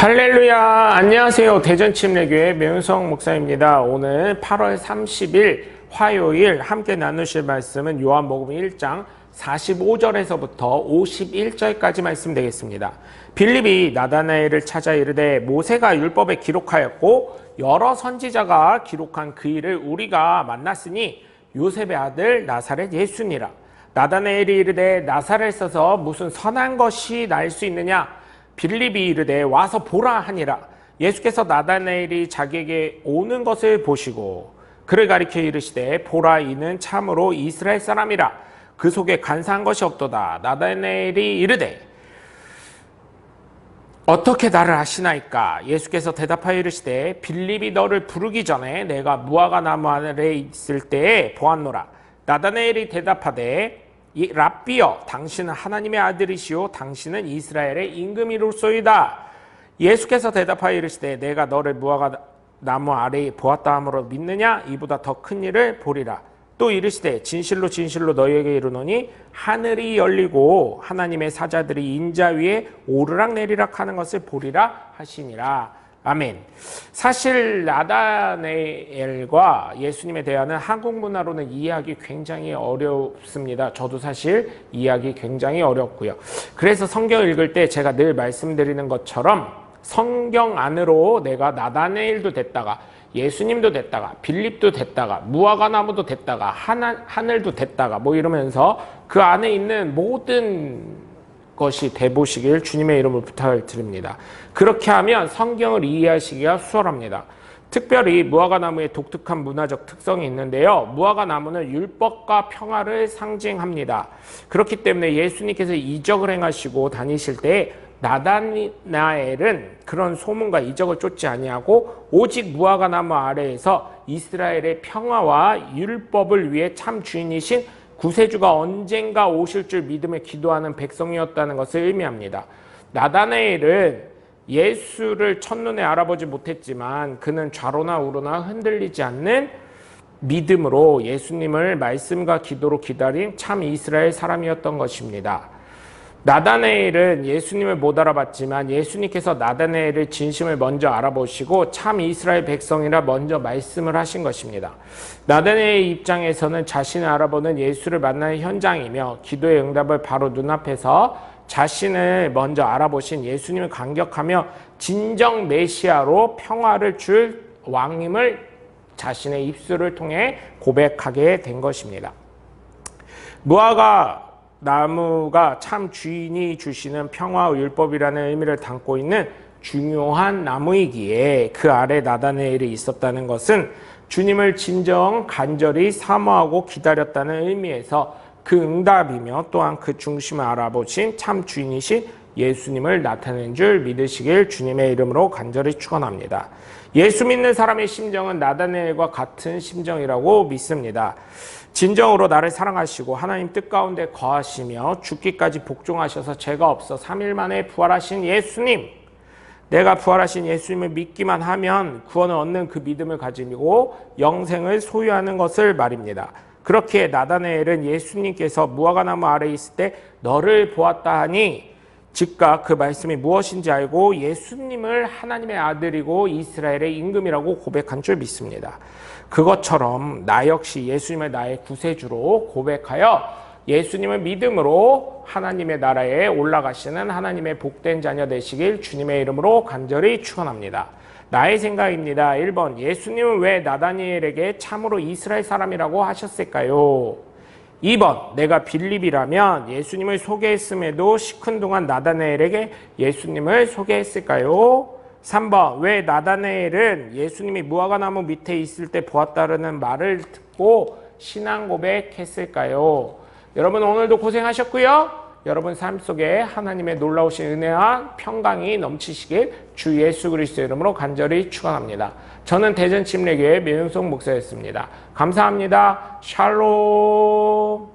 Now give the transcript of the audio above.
할렐루야. 안녕하세요. 대전침례교회 명성 목사입니다. 오늘 8월 30일 화요일 함께 나누실 말씀은 요한복음 1장 45절에서부터 51절까지 말씀 되겠습니다. 빌립이 나다나엘을 찾아 이르되 모세가 율법에 기록하였고 여러 선지자가 기록한 그 일을 우리가 만났으니 요셉의 아들 나사렛 예수니라. 나다나엘이 이르되 나사렛에서 무슨 선한 것이 날 수 있느냐 빌립이 이르되 와서 보라 하니라. 예수께서 나다나엘이 자기에게 오는 것을 보시고 그를 가리켜 이르시되 보라 이는 참으로 이스라엘 사람이라. 그 속에 간사한 것이 없도다. 나다나엘이 이르되 어떻게 나를 아시나이까? 예수께서 대답하여 이르시되 빌립이 너를 부르기 전에 내가 무화과 나무 아래 있을 때에 보았노라. 나다나엘이 대답하되 이 랍비여 당신은 하나님의 아들이시오. 당신은 이스라엘의 임금이로소이다. 예수께서 대답하여 이르시되 내가 너를 무화과 나무 아래에 보았다 함으로 믿느냐? 이보다 더 큰 일을 보리라. 또 이르시되 진실로 진실로 너희에게 이르노니 하늘이 열리고 하나님의 사자들이 인자 위에 오르락 내리락 하는 것을 보리라 하시니라 아멘. 사실 나다네엘과 예수님에 대한 한국 문화로는 이해하기 굉장히 어렵습니다. 저도 사실 이해하기 굉장히 어렵고요. 그래서 성경 읽을 때 제가 늘 말씀드리는 것처럼 성경 안으로 내가 나다네엘도 됐다가 예수님도 됐다가 빌립도 됐다가 무화과 나무도 됐다가 하나, 하늘도 됐다가 뭐 이러면서 그 안에 있는 모든 것이 돼보시길 주님의 이름으로 부탁을 드립니다. 그렇게 하면 성경을 이해하시기가 수월합니다. 특별히 무화과 나무의 독특한 문화적 특성이 있는데요. 무화과 나무는 율법과 평화를 상징합니다. 그렇기 때문에 예수님께서 이적을 행하시고 다니실 때 나다나엘은 그런 소문과 이적을 쫓지 아니하고 오직 무화과 나무 아래에서 이스라엘의 평화와 율법을 위해 참 주인이신 구세주가 언젠가 오실 줄 믿음에 기도하는 백성이었다는 것을 의미합니다. 나다나엘은 예수를 첫눈에 알아보지 못했지만 그는 좌로나 우로나 흔들리지 않는 믿음으로 예수님을 말씀과 기도로 기다린 참 이스라엘 사람이었던 것입니다. 나다네엘은 예수님을 못 알아봤지만 예수님께서 나다네엘을 진심을 먼저 알아보시고 참 이스라엘 백성이라 먼저 말씀을 하신 것입니다. 나다네엘 입장에서는 자신을 알아보는 예수를 만나는 현장이며 기도의 응답을 바로 눈앞에서 자신을 먼저 알아보신 예수님을 감격하며 진정 메시아로 평화를 줄 왕임을 자신의 입술을 통해 고백하게 된 것입니다. 무화과 나무가 참 주인이 주시는 평화와 율법이라는 의미를 담고 있는 중요한 나무이기에 그 아래 나다네엘이 있었다는 것은 주님을 진정 간절히 사모하고 기다렸다는 의미에서 그 응답이며 또한 그 중심을 알아보신 참 주인이신 예수님을 나타낸 줄 믿으시길 주님의 이름으로 간절히 축원합니다. 예수 믿는 사람의 심정은 나다네엘과 같은 심정이라고 믿습니다. 진정으로 나를 사랑하시고 하나님 뜻 가운데 거하시며 죽기까지 복종하셔서 죄가 없어 3일 만에 부활하신 예수님. 내가 부활하신 예수님을 믿기만 하면 구원을 얻는 그 믿음을 가지고 영생을 소유하는 것을 말입니다. 그렇게 나다네엘은 예수님께서 무화과 나무 아래 있을 때 너를 보았다 하니 즉각 그 말씀이 무엇인지 알고 예수님을 하나님의 아들이고 이스라엘의 임금이라고 고백한 줄 믿습니다. 그것처럼 나 역시 예수님을 나의 구세주로 고백하여 예수님을 믿음으로 하나님의 나라에 올라가시는 하나님의 복된 자녀 되시길 주님의 이름으로 간절히 축원합니다. 나의 생각입니다. 1번 예수님은 왜 나다니엘에게 참으로 이스라엘 사람이라고 하셨을까요? 2번 내가 빌립이라면 예수님을 소개했음에도 시큰둥한 나다네엘에게 예수님을 소개했을까요? 3번 왜 나다네엘은 예수님이 무화과 나무 밑에 있을 때 보았다라는 말을 듣고 신앙 고백했을까요? 여러분 오늘도 고생하셨고요. 여러분 삶 속에 하나님의 놀라우신 은혜와 평강이 넘치시길 주 예수 그리스도 이름으로 간절히 축원합니다. 저는 대전 침례교회 매운송 목사였습니다. 감사합니다. 샬롬.